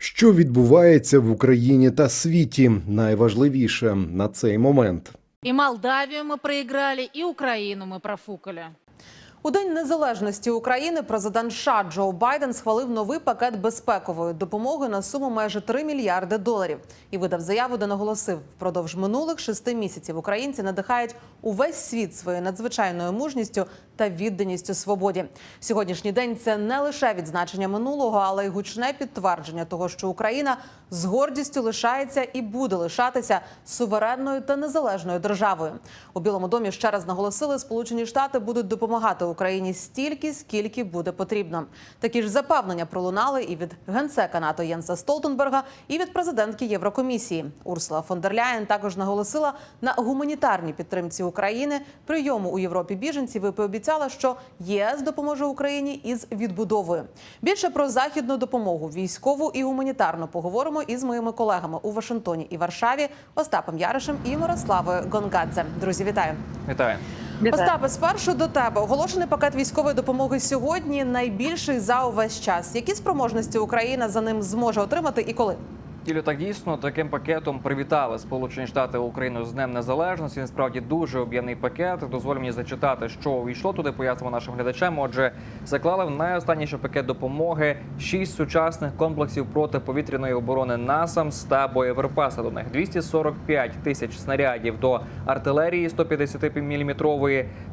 Що відбувається в Україні та світі? Найважливіше на цей момент. І Молдавію ми проіграли, і Україну ми профукали. У день незалежності України президент США Джо Байден схвалив новий пакет безпекової допомоги на суму майже 3 мільярди доларів і видав заяву, де наголосив, впродовж минулих шести місяців українці надихають увесь світ своєю надзвичайною мужністю та відданістю свободі. Сьогоднішній день це не лише відзначення минулого, але й гучне підтвердження того, що Україна з гордістю лишається і буде лишатися суверенною та незалежною державою. У Білому домі ще раз наголосили, Сполучені Штати будуть допомагати Україні стільки, скільки буде потрібно. Такі ж запевнення пролунали і від генсека НАТО Єнса Столтенберга, і від президентки Єврокомісії Урсула фон дер Ляєн також наголосила на гуманітарній підтримці України, прийому у Європі біженців і пообіцяла, що ЄС допоможе Україні із відбудовою. Більше про західну допомогу, військову і гуманітарну поговоримо із моїми колегами у Вашингтоні і Варшаві Остапом Яришем і Мирославою Гонгадзе. Друзі, вітаю! Вітаю. Остапе, спершу до тебе оголошений пакет військової допомоги сьогодні найбільший за увесь час. Які спроможності Україна за ним зможе отримати і коли? Ілю, так дійсно таким пакетом привітали Сполучені Штати Україну з Днем Незалежності. Насправді дуже об'ємний пакет. Дозволь мені зачитати, що увійшло туди. Пояснимо нашим глядачам. Отже, заклали в найостанніший пакет допомоги шість сучасних комплексів протиповітряної оборони НАСАМС та боєприпаси до них 245 тисяч снарядів до артилерії 150 мм,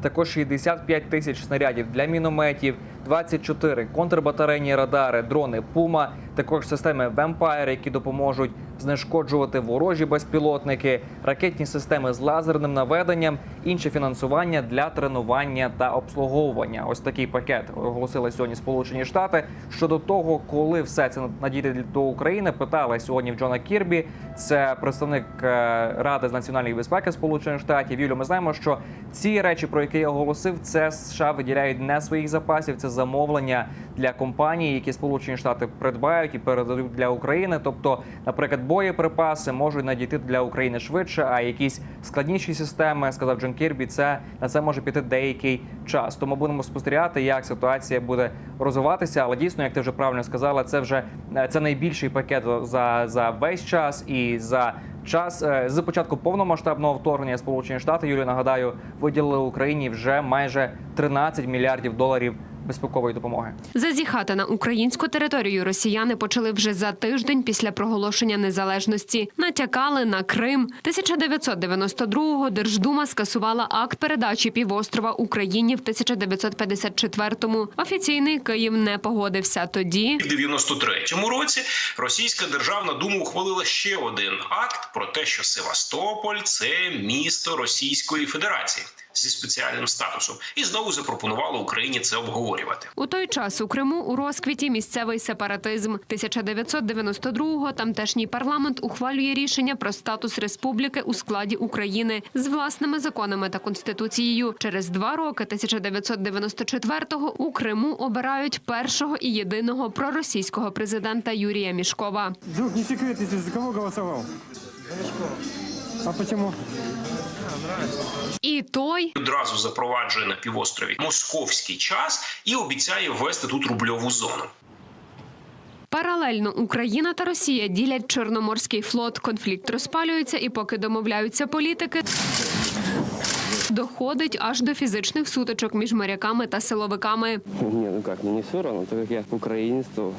також 65 тисяч снарядів для мінометів, 24 контрбатарейні радари, дрони Пума, також системи Vampire, які допоможуть знешкоджувати ворожі безпілотники, ракетні системи з лазерним наведенням, інше фінансування для тренування та обслуговування. Ось такий пакет оголосили сьогодні Сполучені Штати. Щодо того, коли все це надійде до України, питали сьогодні в Джона Кірбі. Це представник е, Ради з національної безпеки Сполучених Штатів. Юлю, ми знаємо, що ці речі, про які я оголосив, це США виділяють не своїх запасів, це замовлення для компаній, які Сполучені Штати придбають і передадуть для України. Тобто, наприклад, боєприпаси можуть надійти для України швидше, а якісь складніші системи, сказав Джон Кірбі, це на це може піти деякий час. Тому будемо спостерігати, як ситуація буде розвиватися. Але дійсно, як ти вже правильно сказала, це вже е, це найбільший пакет за, за весь час і за. Час е, з початку повномасштабного вторгнення Сполучені Штати Юлію нагадаю виділили Україні вже майже 13 мільярдів доларів безпекової допомоги. Зазіхати на українську територію росіяни почали вже за тиждень після проголошення незалежності. Натякали на Крим. 1992-го Держдума скасувала акт передачі півострова Україні в 1954-му. Офіційний Київ не погодився. Тоді В 93-му році Російська державна дума ухвалила ще один акт про те, що Севастополь це місто Російської Федерації зі спеціальним статусом, і знову запропонувала Україні це обговорювати. у той час у Криму у розквіті місцевий сепаратизм. 1992-го тамтешній парламент ухвалює рішення про статус республіки у складі України з власними законами та конституцією. Через два роки, 1994-го, у Криму обирають першого і єдиного проросійського президента Юрія Мішкова. Друг, не секрет, за кого голосовал? А почему? І той Одразу запроваджує на півострові московський час і обіцяє ввести тут рубльову зону. Паралельно Україна та Росія ділять Чорноморський флот. Конфлікт розпалюється, і поки домовляються політики. Доходить аж до фізичних сутичок між моряками та силовиками. Не, ну как, мне не все равно, так как я украинец, то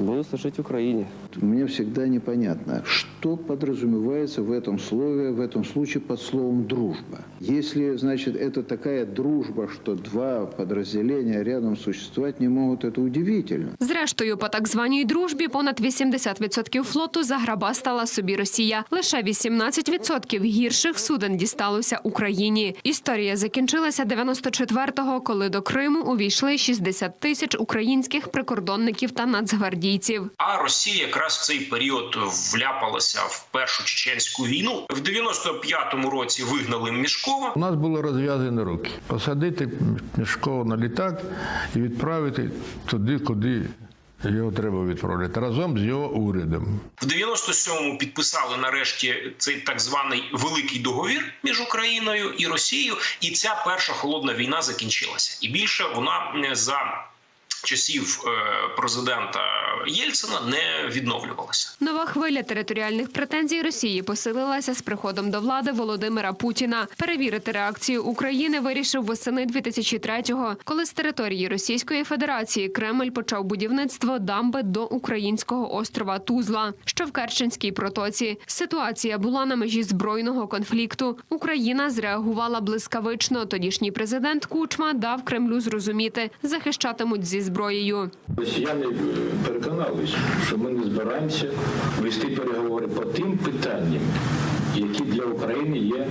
буду служить Украине Мне всегда непонятно, что подразумевается в этом слове, в этом случае под словом «дружба». Если, значит, это такая дружба, что два подразделения рядом существовать не могут, это удивительно. Зрештою, по так званій дружбі понад 80% флоту заграбастала собі Росія. Лише 18% гірших суден дісталося Україні. Історія закінчилася 94-го, коли до Криму увійшли 60 тисяч українських прикордонників та нацгвардійців. А Росія якраз в цей період вляпалася в першу чеченську війну. В 95-му році вигнали Мішкова. У нас були розв'язані руки. Посадити Мішкова на літак і відправити туди, куди його треба відправляти, разом з його урядом. В 97-му підписали нарешті цей так званий великий договір між Україною і Росією, і ця перша холодна війна закінчилася. І більше вона е, за часів е, президента Єльцина не відновлювалася. Нова хвиля територіальних претензій Росії посилилася з приходом до влади Володимира Путіна. Перевірити реакцію України вирішив восени 2003-го, коли з території Російської Федерації Кремль почав будівництво дамби до українського острова Тузла, що в Керченській протоці. Ситуація була на межі збройного конфлікту. Україна зреагувала блискавично. Тодішній президент Кучма дав Кремлю зрозуміти, захищатимуть зі зброєю. Росіяни е, переконалися, що ми не збираємося вести переговори по тим питанням, які для України є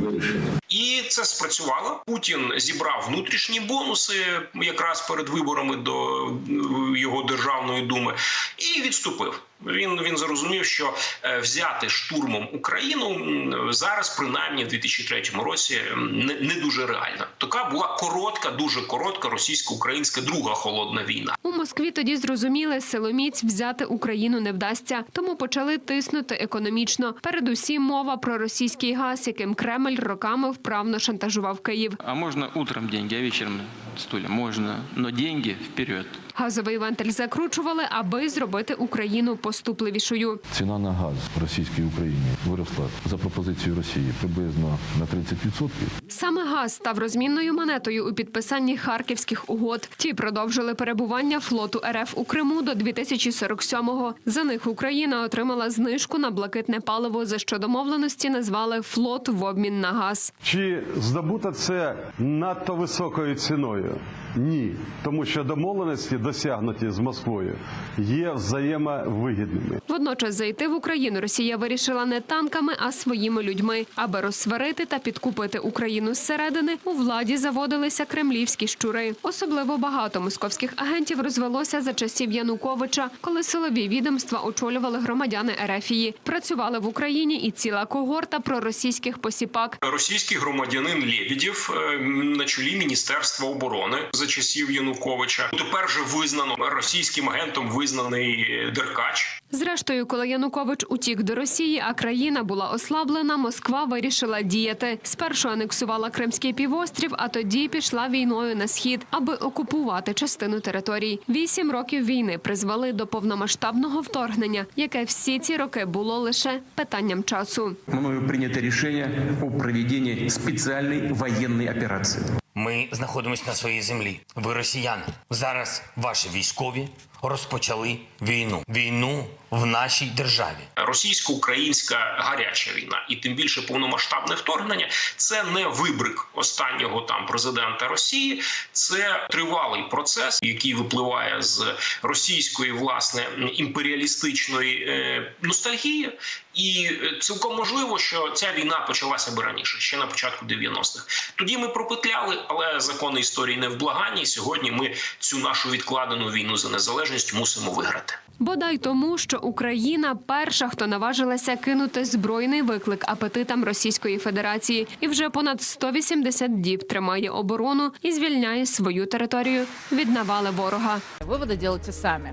вирішені. І це спрацювало. Путін зібрав внутрішні бонуси якраз перед виборами до е, його державної думи і відступив. Він він зрозумів, що е, взяти штурмом Україну зараз, принаймні в 2003 році, не, не дуже реально. Така була коротка, дуже коротка російсько-українська друга холодна війна. У Москві тоді зрозуміли, силоміць взяти Україну не вдасться, тому почали тиснути економічно. Передусім мова про російський газ, яким Кремль роками вправно шантажував Київ. А можна утром деньги, а вечором стулья? Можна, но деньги вперед. Газовий вентиль закручували, аби зробити Україну поступливішою. Ціна на газ в російській Україні виросла за пропозицією Росії приблизно на 30%. Саме газ став розмінною монетою у підписанні харківських угод. Ті продовжили перебування флоту РФ у Криму до 2047-го. За них Україна отримала знижку на блакитне паливо, за що домовленості назвали флот в обмін на газ. Чи здобуто це надто високою ціною? Ні, тому що домовленості, досягнуті з Москвою, є взаємовигідними. Водночас зайти в Україну Росія вирішила не танками, а своїми людьми, аби розсварити та підкупити Україну зсередини. У владі заводилися кремлівські щури. Особливо багато московських агентів розвелося за часів Януковича, коли силові відомства очолювали громадяни Ерефії. Працювали в Україні і ціла когорта проросійських посіпак. Російський громадянин Лєбідєв е, на чолі Міністерства оборони за часів Януковича. Тепер же визнано російським агентом визнаний е, Деркач. Зрештою, коли Янукович утік до Росії, а країна була ослаблена, Москва вирішила діяти. Спершу анексувала Кримський півострів, а тоді пішла війною на схід, аби окупувати частину територій. Вісім років війни призвели до повномасштабного вторгнення, яке всі ці роки було лише питанням часу. Мною прийнято рішення у проведенні спеціальної воєнної операції. Ми знаходимося на своїй землі. Ви росіяни. Зараз ваші військові розпочали війну. Війну в нашій державі. Російсько-українська гаряча війна, і тим більше повномасштабне вторгнення це не вибрик останнього там президента Росії. Це тривалий процес, який випливає з російської власне імперіалістичної е, ностальгії, і е, цілком можливо, що ця війна почалася би раніше, ще на початку 90-х. Тоді ми пропетляли, але закони історії не вблаганні. І Сьогодні ми цю нашу відкладену війну за незалежність мусимо виграти. Бодай тому, що Україна перша, хто наважилася кинути збройний виклик апетитам Російської Федерації, і вже понад 180 діб тримає оборону і звільняє свою територію від навали ворога. Выводы делайте сами.